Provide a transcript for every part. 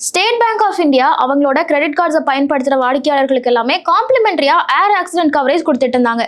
State Bank of India அவங்களோட credit கார்ட்ஸை பயன்படுத்துகிற வாடிக்கையாளர்களுக்கு எல்லாமே காம்ப்ளிமெண்ட்ரியா ஏர் ஆக்சிடென்ட் கவரேஜ் கொடுத்துட்டு இருந்தாங்க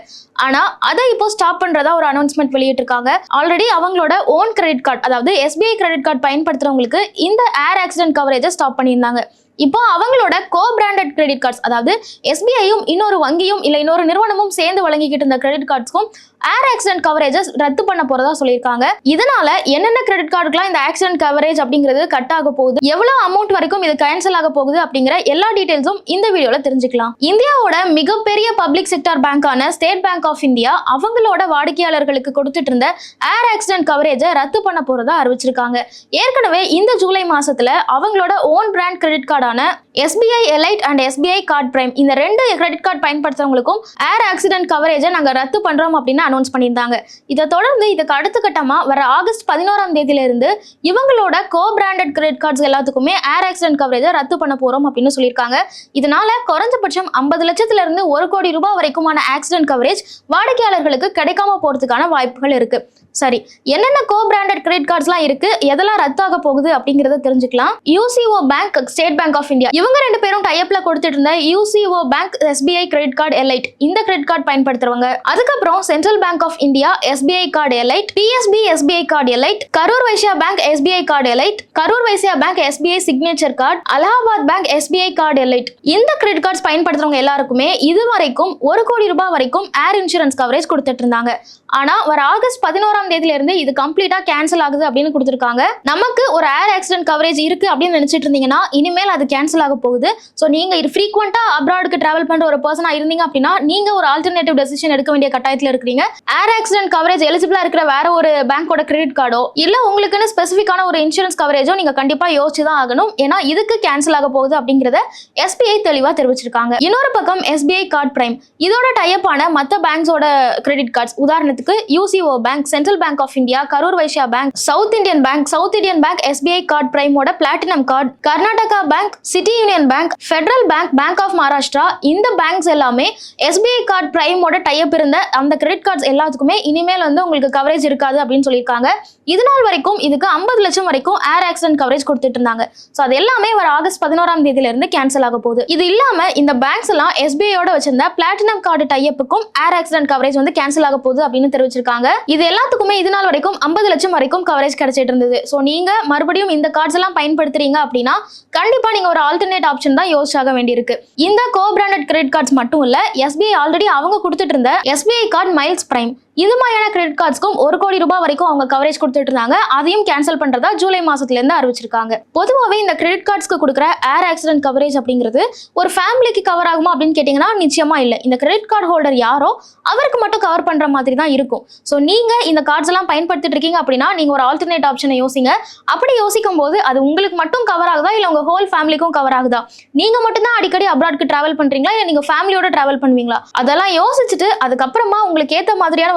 ஆனா அதை இப்போ ஸ்டாப் பண்றதா ஒரு அனௌன்ஸ்மெண்ட் வெளியிட்டிருக்காங்க. ஆல்ரெடி அவங்களோட ஓன் கிரெடிட் கார்டு அதாவது எஸ்பிஐ கிரெடிட் கார்டு பயன்படுத்துறவங்களுக்கு இந்த ஏர் ஆக்சிடென்ட் கவரேஜை ஸ்டாப் பண்ணியிருந்தாங்க. இப்போ அவங்களோட கோ பிராண்டட் கிரெடிட் கார்ட்ஸ் அதாவது எஸ்பிஐயும் இன்னொரு வங்கியும் இல்லை இன்னொரு நிறுவனமும் சேர்ந்து வழங்கிக்கிட்டு இருந்த கிரெடிட் கார்ட்ஸ்க்கும் ஏர் ஆக்சிடென்ட் கவரேஜஸ் ரத்து பண்ண போறதா சொல்லியிருக்காங்க. இதனால என்னென்ன கிரெடிட் கார்டுக்குலாம் இந்த ஆக்சிடென்ட் கவரேஜ் அப்படிங்கிறது கட் ஆக போகுது? எவ்வளவு அமௌண்ட் வரைக்கும் இது கேன்சல் ஆக போகுது அப்படிங்கிற எல்லா டீடைல்ஸும் இந்த வீடியோல தெரிஞ்சுக்கலாம். இந்தியாவோட மிகப்பெரிய பப்ளிக் செக்டார் பேங்கான ஸ்டேட் பேங்க் ஆஃப் இந்தியா அவங்களோட வாடிக்கையாளர்களுக்கு கொடுத்துட்டு இருந்த ஏர் ஆக்சிடென்ட் கவரேஜை ரத்து பண்ண போறதா அறிவிச்சிருக்காங்க. ஏற்கனவே இந்த ஜூலை மாசத்துல அவங்களோட own brand credit கார்டான SBI Elite and SBI card Prime இந்த ரெண்டு கிரெடிட் கார்டு பயன்படுத்துறவங்களுக்கும் ஏர் ஆக்சிடென்ட் கவரேஜை நாங்கள் ரத்து பண்ணுறோம் அப்படின்னு அனௌன்ஸ் பண்ணியிருந்தாங்க. இதை தொடர்ந்து இதுக்கு அடுத்த கட்டமாக வர ஆகஸ்ட் பதினோராம் தேதியிலிருந்து இவங்களோட கோ பிராண்டட் கிரெடிட் கார்ட்ஸ் எல்லாத்துக்குமே ஏர் ஆக்சிடென்ட் கவரேஜை ரத்து பண்ண போகிறோம் அப்படின்னு சொல்லியிருக்காங்க. இதனால குறைஞ்சபட்சம் ஐம்பது லட்சத்துல இருந்து ஒரு கோடி ரூபாய் வரைக்குமான ஆக்சிடென்ட் கவரேஜ் வாடிக்கையாளர்களுக்கு கிடைக்காம போகிறதுக்கான வாய்ப்புகள் இருக்கு. சரி என்னென்ன கோ பிராண்டட் கிரெடிட் கார்ட்ஸ்லாம் இருக்கு எதெல்லாம் ரத்தாக போகுது அப்படிங்கிறத தெரிஞ்சுக்கலாம். UCO Bank State Bank of India இவங்க ரெண்டு பேரும் டைப்ல கொடுத்துட்டு இருந்த UCO Bank SBI credit card Elite இந்த கிரெடிட் கார்டு பயன்படுத்துறவங்க. அதுக்கப்புறம் Central Bank of India SBI card Elite PSB SBI card Elite Karur Vysya Bank SBI card Elite Karur Vysya Bank SBI signature card Allahabad Bank SBI card Elite இந்த credit cards பயன்படுத்துறவங்க எல்லாருக்குமே இது வரைக்கும் ஒரு கோடி ரூபாய் வரைக்கும் ஏர் இன்சூரன்ஸ் கவரேஜ் கொடுத்துட்டு இருந்தாங்க ஆனா வர ஆகஸ்ட் பதினோராம் தேதியில இருந்து இது கம்ப்ளீட்டா கேன்சல் ஆகுது அப்படின்னு கொடுத்துருக்காங்க. நமக்கு ஒரு ஏர் ஆக்சிடென்ட் கவரேஜ் இருக்கு அப்படின்னு நினைச்சிட்டு இருந்தீங்கன்னா இனிமேல் அது கேன்சல் ஆக போகுது. ஸோ நீங்க இது அப்ராடுக்கு ட்ராவல் பண்ணுற ஒரு பர்சனாக இருந்தீங்க அப்படின்னா நீங்க ஒரு ஆல்டர்னேட்டிவ் டெசிஷன் எடுக்க வேண்டிய கட்டாயத்தில் இருக்கிறீங்க. ஏர் ஆக்சிடென்ட் கவரேஜ் எலிஜிபிளாக இருக்கிற வேற ஒரு பேங்கோட கிரெடிட் கார்டோ இல்லை உங்களுக்குன்னு ஸ்பெசிஃபிக்கான ஒரு இன்சூரன்ஸ் கவரேஜோ நீங்கள் கண்டிப்பாக யோசிச்சு தான் ஆகணும். ஏன்னா இதுக்கு கேன்சல் ஆக போகுது அப்படிங்கிறத எஸ்பிஐ தெளிவாக தெரிவிச்சிருக்காங்க. இன்னொரு பக்கம் எஸ்பிஐ கார்டு பிரைம் இதோட டைப்பான மற்ற பேங்க்ஸோட கிரெடிட் கார்ட்ஸ் உதாரணத்துக்கு UCO Bank Central Bank of India Karur Vysya Bank South Indian Bank South Indian Bank SBI card பிரைமோட platinum card Karnataka Bank City Union Bank Federal Bank Bank of Maharashtra இந்த banks எல்லாமே SBI card பிரைமோட type இருந்த அந்த credit cards எல்லாத்துக்குமே இனிமேல் வந்து உங்களுக்கு coverage இருக்காது அப்படின்னு சொல்லியிருக்காங்க. இது நாள் வரைக்கும் இதுக்கு ஐம்பது லட்சம் வரைக்கும் ஏர் ஆக்சிடென்ட் கவரேஜ் கொடுத்துட்டு இருந்தாங்க. ஸோ அது எல்லாமே வர ஆகஸ்ட் பதினோராம் தேதியிலிருந்து கேன்சல் ஆக போகுது. இது இல்லாம இந்த பேங்க்ஸ் எல்லாம் எஸ்பிஐயோட வச்சிருந்த பிளாட்டினம் கார்டு டைப்புக்கும் ஏர் ஆக்சிடென்ட் கவரேஜ் வந்து கேன்சல் ஆக போகுது அப்படின்னு தெரிவிச்சிருக்காங்க. இது எல்லாத்துக்குமே இது நாள் வரைக்கும் ஐம்பது லட்சம் வரைக்கும் கவரேஜ் கிடைச்சிட்டு இருந்தது. ஸோ நீங்க மறுபடியும் இந்த கார்ட்ஸ் எல்லாம் பயன்படுத்துறீங்க அப்படின்னா கண்டிப்பா நீங்க ஒரு ஆல்டர்னேட் ஆப்ஷன் தான் யோசிச்சாக வேண்டியிருக்கு. இந்த கோ பிராண்டட் கிரெடிட் கார்ட்ஸ் மட்டும் இல்ல எஸ்பிஐ ஆல்ரெடி அவங்க கொடுத்துட்டு இருந்த எஸ்பிஐ கார்டு மைல்ஸ் பிரைம் இது மாதிரியான கிரெடிட் கார்ட்ஸ்க்கும் ஒரு கோடி ரூபாய் வரைக்கும் அவங்க கவரேஜ் கொடுத்துட்டு இருந்தாங்க. அதையும் கேன்சல் பண்றதா ஜூலை மாசத்துல இருந்து அறிவிச்சிருக்காங்க. பொதுவாகவே இந்த கிரெடிட் கார்ட்ஸ்க்கு கொடுக்குற ஏர் ஆக்சிடென்ட் கவரேஜ் அப்படிங்கிறது ஒரு ஃபேமிலிக்கு கவர் ஆகுமா அப்படின்னு கேட்டிங்கன்னா நிச்சயமா இல்லை. இந்த கிரெடிட் கார்டு ஹோல்டர் யாரோ அவருக்கு மட்டும் கவர் பண்ற மாதிரி தான் இருக்கும். ஸோ நீங்க இந்த கார்ட்ஸ் எல்லாம் பயன்படுத்திட்டு இருக்கீங்க அப்படின்னா நீங்க ஒரு ஆல்டர்னேட் ஆப்ஷனை யோசிங்க. அப்படி யோசிக்கும் போது அது உங்களுக்கு மட்டும் கவர் ஆகுதா இல்லை உங்க ஹோல் ஃபேமிலிக்கும் கவர் ஆகுதா? நீங்க மட்டும்தான் அடிக்கடி அப்ராட்க்கு டிராவல் பண்றீங்களா இல்லை நீங்க ஃபேமிலியோட டிராவல் பண்ணுவீங்களா? அதெல்லாம் யோசிச்சுட்டு அதுக்கப்புறமா உங்களுக்கு ஏத்த மாதிரியான